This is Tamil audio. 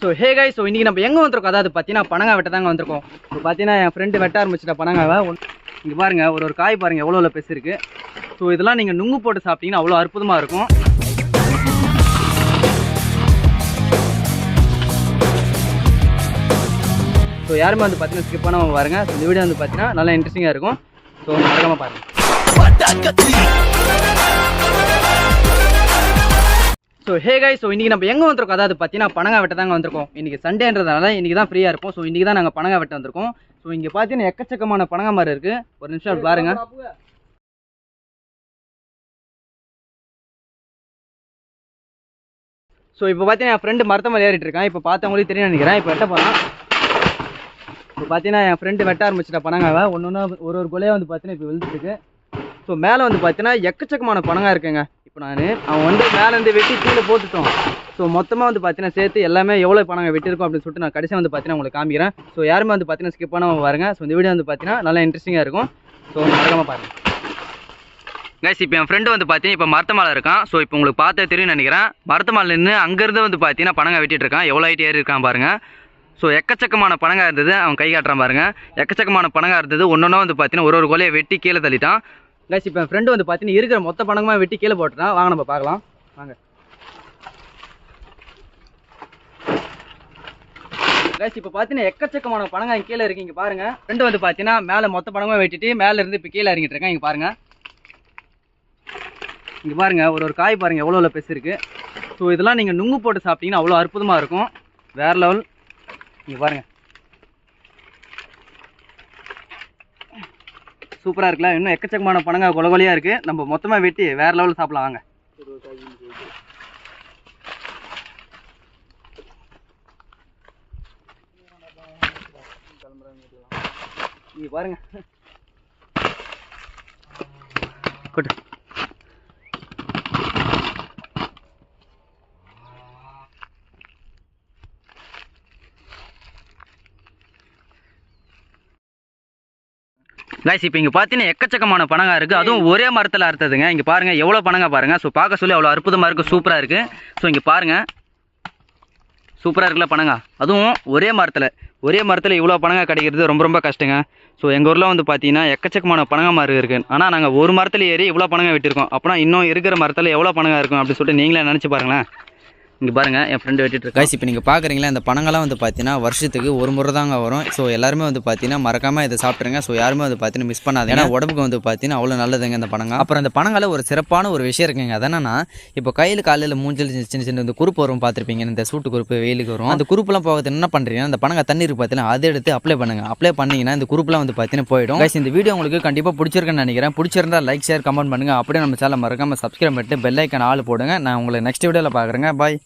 ஸோ ஹே காய் ஸோ இன்றைக்கி நம்ம எங்கே வந்திருக்கோம்? அதாவது பார்த்தீங்கன்னா பனங்காய் வெட்ட தாங்க வந்திருக்கோம். இப்போ பார்த்தீங்கன்னா என் ஃப்ரெண்டு வெட்ட ஆரம்பிச்சிட்ட பனங்காவை. இங்கே பாருங்கள் ஒரு ஒரு காய் பாருங்கள் எவ்வளோ எவ்வளோ பெருசு ஸோ இதெல்லாம் நீங்கள் நுங்கு போட்டு சாப்பிட்டீங்கன்னா அவ்வளோ அற்புதமாக இருக்கும். ஸோ யாருமே வந்து பார்த்தீங்கன்னா ஸ்கிப் பண்ணாமல் பாருங்கள் ஸோ இந்த வீடியோ வந்து பார்த்தீங்கன்னா நல்லா இன்ட்ரெஸ்டிங்காக இருக்கும். ஸோ மறக்காமல் பாருங்கள் ஸோ ஹே காய் ஸோ இன்றைக்கி நம்ம எங்கே வந்திருக்கோம்? அதாவது பார்த்தீங்கன்னா பனங்காய் வெட்ட தாங்க வந்திருக்கோம். இன்றைக்கி சண்டேன்றதுனால இன்றைக்கி தான் ஃப்ரீயாக இருப்போம். ஸோ இன்றைக்கி தான் நாங்கள் பணங்கா வெட்ட வந்திருக்கோம். ஸோ இங்கே பார்த்தீங்கன்னா எக்கச்சக்கமான பணங்க மரம் இருக்குது ஒரு நிமிஷம் அப்படி பாருங்க. ஸோ இப்போ பார்த்தீங்கன்னா என் ஃப்ரெண்டு மரத்த மேலே ஏறிட்டு இருக்கான். இப்போ பார்த்தவங்களுக்கு தெரியும் நினைக்கிறேன். இப்போ வெட்ட போகிறான் இப்போ பார்த்தீங்கன்னா என் ஃப்ரெண்டு வெட்ட ஆரம்பிச்சிட்ட பனங்காவை. ஒன்று ஒன்று ஒரு ஒரு கொலையாக வந்து பார்த்தீங்கன்னா இப்போ விழுந்துருக்கு ஸோ மேலே வந்து பார்த்தீங்கன்னா எக்கச்சக்கமான பனங்காய் இருக்குங்க. இப்போ நான். அவன் வந்து மேலேருந்து வெட்டி கீழே போட்டுட்டோம். ஸோ மொத்தமாக வந்து பார்த்தீங்கன்னா சேர்த்து எல்லாமே எவ்வளோ பணங்க வெட்டிருக்கோம் அப்படின்னு சொல்லிட்டு நான் கடைசியாக வந்து பார்த்தீங்கன்னா உங்களுக்கு காமிக்கிறேன். ஸோ யாருமே வந்து பார்த்தீங்கன்னா ஸ்கிப் பண்ணாமல் பாருங்க. ஸோ இந்த வீடியோ வந்து பார்த்தீங்கன்னா நல்லா இன்ட்ரெஸ்டிங்காக இருக்கும். ஸோ மறக்காமல் பாருங்க. கைஸ் இப்போ என் ஃப்ரெண்டு வந்து பார்த்தீங்கன்னா இப்போ மரத்தமாலை இருக்கான். ஸோ இப்போ உங்களுக்கு பார்த்து தெரியும் நினைக்கிறேன். மரத்தமாலை நின்று அங்கேருந்து வந்து பார்த்தீங்கன்னா பணங்க வெட்டிட்டு இருக்கான். எவ்வளோ ஐட்டி ஏறி இருக்கான் பாருங்க. ஸோ எக்கச்சக்கமான பணங்காக இருந்தது. அவன் கை காட்டுறான் பாருங்க. எக்கச்சக்கமான பணங்கா இருந்தது. ஒன்றொன்னா வந்து பார்த்தீங்கன்னா ஒரு ஒரு கொலையை வெட்டி கீழே தள்ளிட்டான். கைஸ் இப்போ என் ஃப்ரெண்டு வந்து பார்த்தீங்கன்னா இருக்கிற மொத்த பணங்கமா வெட்டி கீழே போட்டுறான் வாங்க நம்ம பார்க்கலாம். வாங்க. கைஸ் இப்போ பார்த்தீங்கன்னா எக்கச்சக்கமான இங்கே கீழே இருக்கு. இங்கே பாருங்கள் ஃப்ரெண்டு வந்து பார்த்தீங்கன்னா மேலே மொத்த பணமாக வெட்டிட்டு மேலே இருந்து இப்போ கீழே இறங்கிட்டு இருக்கேன் இங்கே பாருங்கள் இங்கே பாருங்கள் ஒரு ஒரு காய் பாருங்கள் எவ்வளோ எவ்வளோ பெருசு இருக்குது ஸோ இதெல்லாம் நீங்கள் நுங்கு போட்டு சாப்பிட்டீங்கன்னா அவ்வளோ அற்புதமாக இருக்கும். வேற லெவல் இங்கே பாருங்கள் சூப்பராக இருக்குல்ல. இன்னும் எக்கச்சக்கமான பணங்க கொலகொலையாக இருக்குது நம்ம மொத்தமாக வெட்டி வேற லெவலில் சாப்பிடலாம். வாங்க. பாருங்க. கொட்டு கைஸ் இப்போ இங்கே பார்த்தீங்கன்னா எக்கச்சக்கமான பனங்கா இருக்குது அதுவும் ஒரே மரத்தில் அறுத்ததுங்க. இங்கே பாருங்கள் எவ்வளோ பனங்கா பாருங்கள் ஸோ பார்க்க சொல்லி அவ்வளோ அற்புதமாக இருக்குது சூப்பராக இருக்குது ஸோ இங்கே பாருங்கள் சூப்பராக இருக்குல்ல பனங்கா. அதுவும் ஒரே மரத்தில். ஒரே மரத்தில் இவ்வளோ பனங்கா கிடைக்கிறது ரொம்ப ரொம்ப கஷ்டங்க. ஸோ எங்கள் ஊரில் வந்து பார்த்தீங்கன்னா எக்கச்சக்கமான பனங்கா மரம் இருக்குது ஆனால் நாங்கள் ஒரு மரத்தில் ஏறி இவ்வளோ பனங்கா விட்டுருக்கோம். அப்போனா இன்னும் இருக்கிற மரத்தில் எவ்வளோ பனங்கா இருக்கும் அப்படின்னு சொல்லிட்டு நீங்களே நினச்சி பாருங்களேன். இங்கே பாருங்கள் என் ஃப்ரெண்டு வெட்டிட்டு இருக்கா கைஸ் இப்போ நீங்கள் பார்க்குறீங்களா இந்த பணங்கள்லாம் வந்து பார்த்தீங்கன்னா வருஷத்துக்கு ஒரு முறை தாங்க வரும். ஸோ எல்லாருமே வந்து பார்த்தீங்கன்னா மறக்காமல் இதை சாப்பிட்ருங்க ஸோ யாருமே வந்து பார்த்தீங்கன்னா மிஸ் பண்ணாதீங்க. ஏன்னா உடம்புக்கு வந்து பார்த்தீங்கன்னா அவ்வளோ நல்லதுங்க இந்த பணங்க. அப்புறம் இந்த பணங்கால ஒரு சிறப்பான ஒரு விஷயம் இருக்குங்க. அது என்னன்னா இப்போ கையில் காலையில் மூஞ்சல் சின்ன சின்ன இந்த குறுப்பு வரும் பார்த்துருப்பீங்க இந்த சூட்டு குறுப்பு வெயிலுக்கு வரும். அந்த குறுப்புலாம் போகிறது என்ன பண்ணுறீங்கன்னா இந்த பணங்க தண்ணி இருக்கு பார்த்தீங்கன்னா அதை எடுத்து அப்ளை பண்ணுங்க. அப்ளை பண்ணீங்கன்னா இந்த குறுப்புலாம் வந்து பார்த்தீங்கன்னா போயிடும். கைஸ் இந்த வீடியோ உங்களுக்கு கண்டிப்பாக பிடிச்சிருக்குன்னு நினைக்கிறேன். பிடிச்சிருந்தா லைக் ஷேர் கமெண்ட் பண்ணுங்க. அப்படியே நம்ம சேனல் மறக்காம சப்ஸ்கிரைப் பண்ணிட்டு பெல் ஐக்கன் ஆள் போடுங்க. நான் உங்களை நெக்ஸ்ட் வீடியோவில் பார்க்குறேங்க பாய்